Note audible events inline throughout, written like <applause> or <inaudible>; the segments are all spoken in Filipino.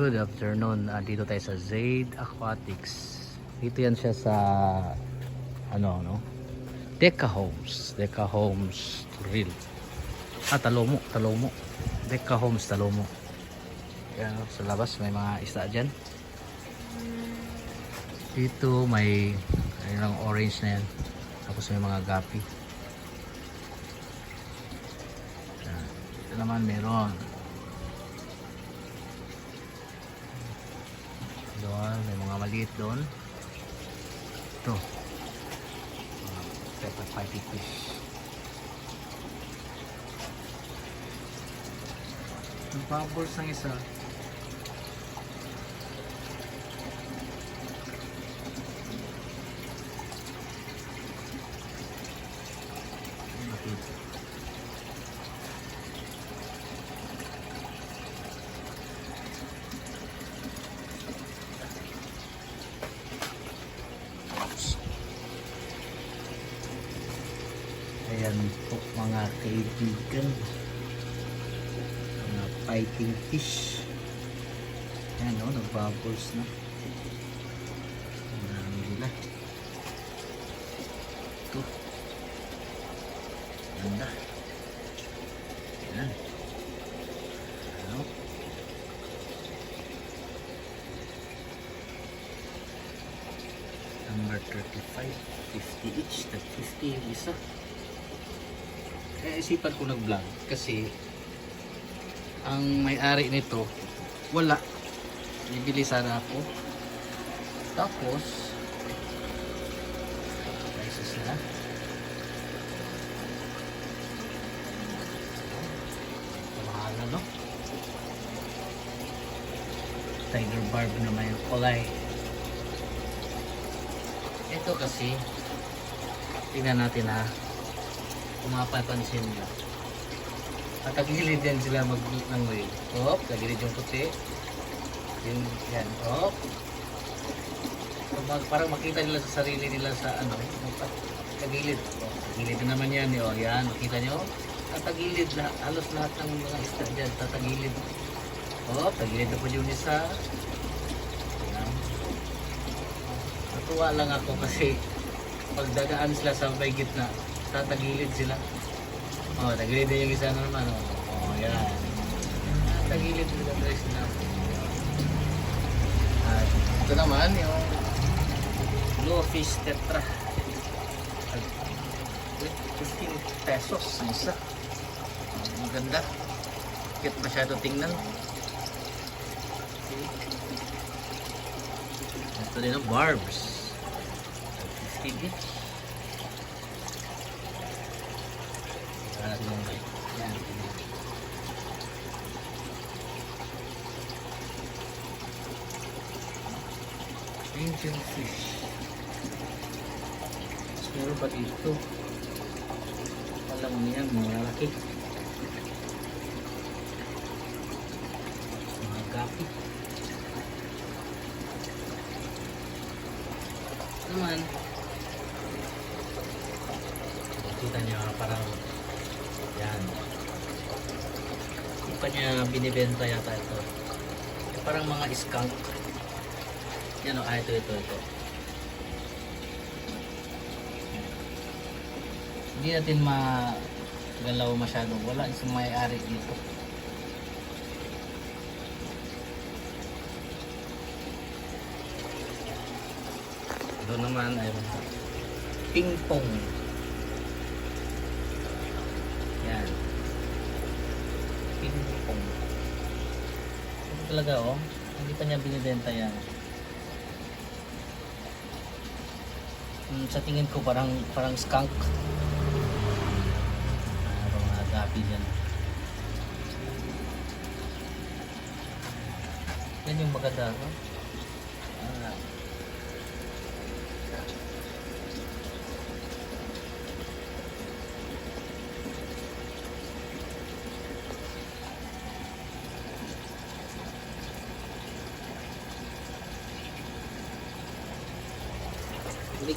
Good afternoon. Ah, dito tayo sa Zaid Aquatics. Dito yan siya sa ano no? Deca Homes. Deca Homes Real. Ah, Talomo, Talomo. Deca Homes Talomo. Yan oh, sa labas may mga isda diyan. Dito may ayun orange na yan. Tapos may mga gapi. Yan. Ito naman meron. Doon, may mga maliit doon. Ito. Uh, pepper fighting fish. Ang bubbles ng isa. Makita. Ayan po mga kaibigan. Mga fighting fish. Ayan o, nagbubbles na. Ang nila. Ito. Ganda. Ayan. Ano? Number 35. 50 each. Tag 50 yung isa. Kaya isipan ko nag-vlog kasi ang may-ari nito wala. Bibili sana ako. Tapos prices na. Mahal na no? Tiger barb na may kulay. Ito kasi tingnan natin ha kung mapapansin nyo at tagilid yan sila mag ng way hop tagilid yung puti. Yung yan hop so, mag, parang makita nila sa sarili nila sa ano tagilid. Oh, tagilid na naman yan oh, yan makita nyo tatagilid lahat halos lahat ng mga isda dyan tatagilid hop tagilid na po yung isa. Yan. Natuwa lang ako kasi pagdagaan sila sa may gitna, tatagilid sila. Oh, tagilid din yung isa na naman. Oh, oh yan. Tagilid sila guys na. At ito naman yung bluefish tetra. At 15 pesos ang isa. Ang ganda. Kit masyado tingnan. Ito din ang barbs. 50 each. Ah, yung yan. Angel fish. Meron pa dito. Alam mo yan, mga lalaki. Mga gapi. Naman, Kita niya parang yan. Hindi pa niya binibenta yata ito. Parang mga skunk. Yan o, ah, ito, ito, ito. Hindi natin magalaw masyado. Wala isang may-ari dito. Doon naman ay ping pong. Yan. Ping pong. Ito talaga oh. Hindi pa niya binibenta yan. Hmm, sa tingin ko parang parang skunk. Parang mga gapi dyan. Yan yung maganda. No? Ah.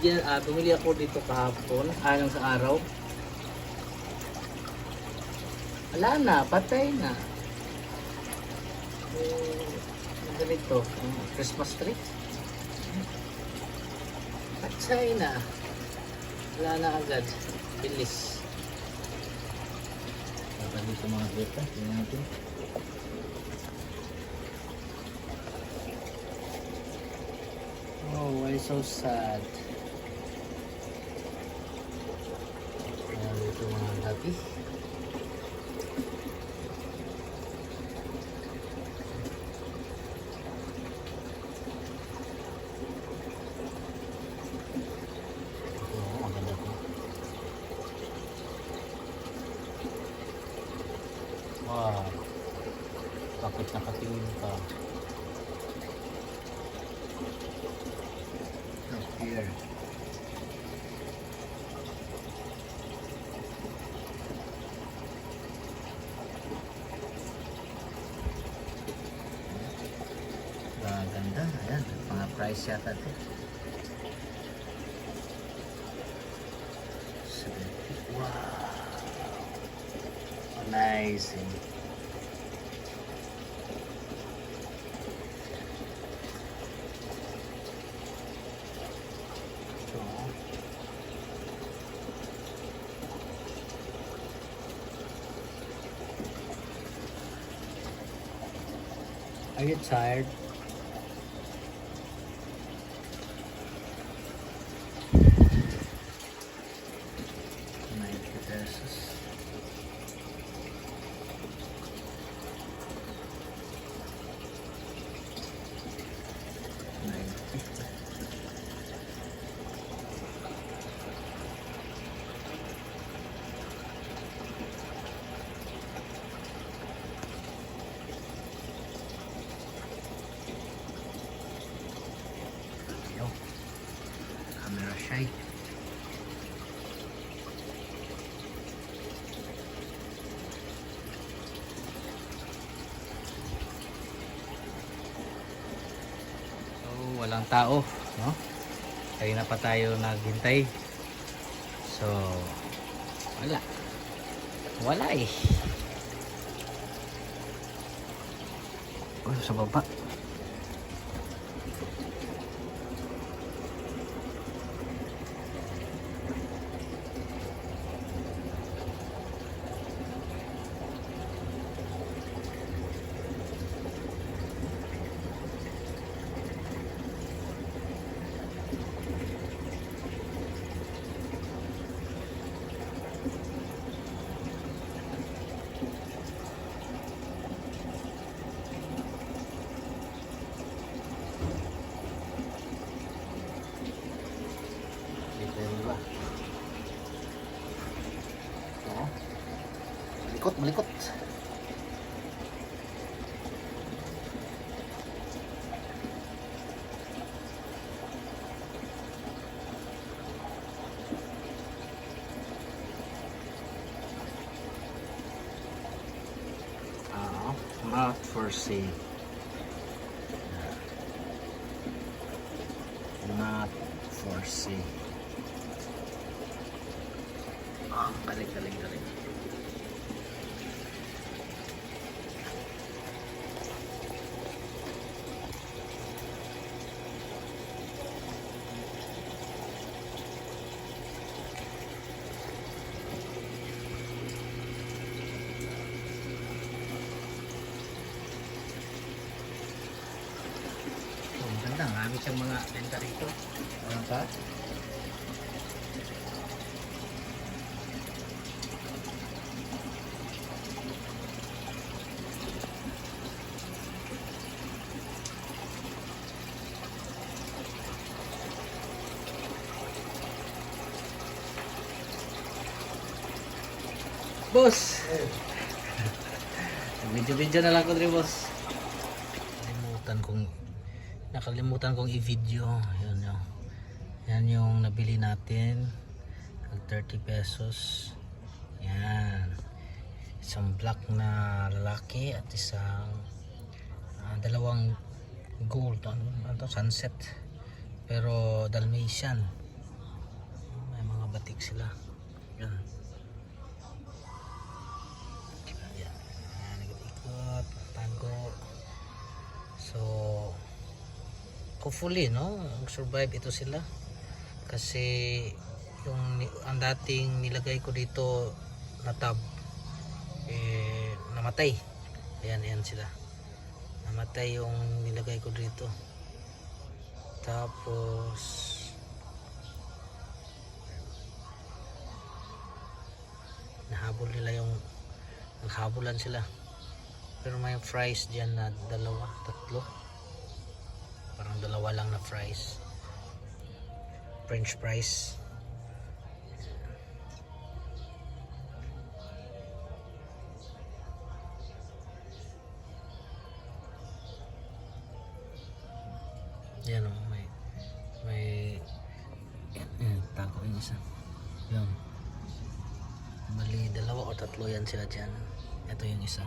Binigyan, ah, bumili ako dito kahapon, alang sa araw. Wala na, patay na. So, ganito, Christmas tree. At China, wala na agad. Bilis. Saka dito mga beta, tingnan natin. Oh, why so sad? Ayan dito mga dati. Oo, ang ganda ko. Wow. Bakit nakatingin ka? Up here. Ah, ganda. Ayan, mga price yata ito. 70. Wow. Amazing. Are you tired? Shy. So, walang tao, no? Kanina pa tayo naghintay. So, wala. Wala eh. Oh, sa baba. Dito yung iba. Oo. Malikot, malikot. Ah, not for sale. Not for sale. Ah, galing, galing, galing. Oh, ang ganda, marami siyang mga benta rito. Ano pa? Boss! <laughs> Video-video na lang ko rin, boss. Nakalimutan kong i-video. Yan yung yan yung nabili natin. Tag 30 pesos. Yan. Isang black na lalaki at isang ah, dalawang gold ano, ano sunset pero Dalmatian may mga batik sila yan. Ayan, ikot-ikot. Tago. So, hopefully no? Survive ito sila. Kasi yung ang dating nilagay ko dito na tab eh namatay. Ayan ayan sila. Namatay yung nilagay ko dito. Tapos nahabol nila yung naghabulan sila. Pero may fries dyan na dalawa, tatlo parang dalawa lang na fries french fries yan o may may yan, yan tago yung isa yan Bali, dalawa o tatlo yan sila dyan. Ito yung isa.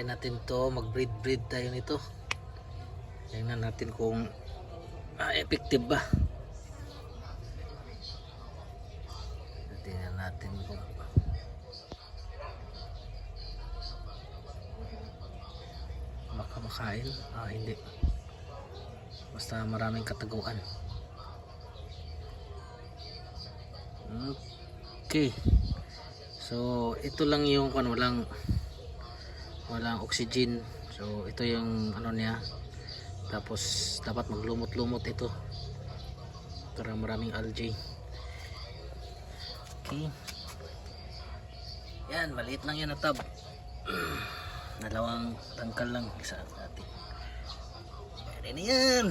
Try natin to. Mag-breed-breed tayo nito. Tingnan natin kung ah, effective ba. Tingnan natin kung makamakain. Ah, hindi. Basta maraming kataguan. Okay. So, ito lang yung kan walang walang oxygen. So, ito yung ano niya. Tapos dapat maglumot-lumot ito. Para maraming algae. Okay. Yan, maliit lang yan na tab. <clears throat> Dalawang tangkal lang isa natin. Pwede na yan.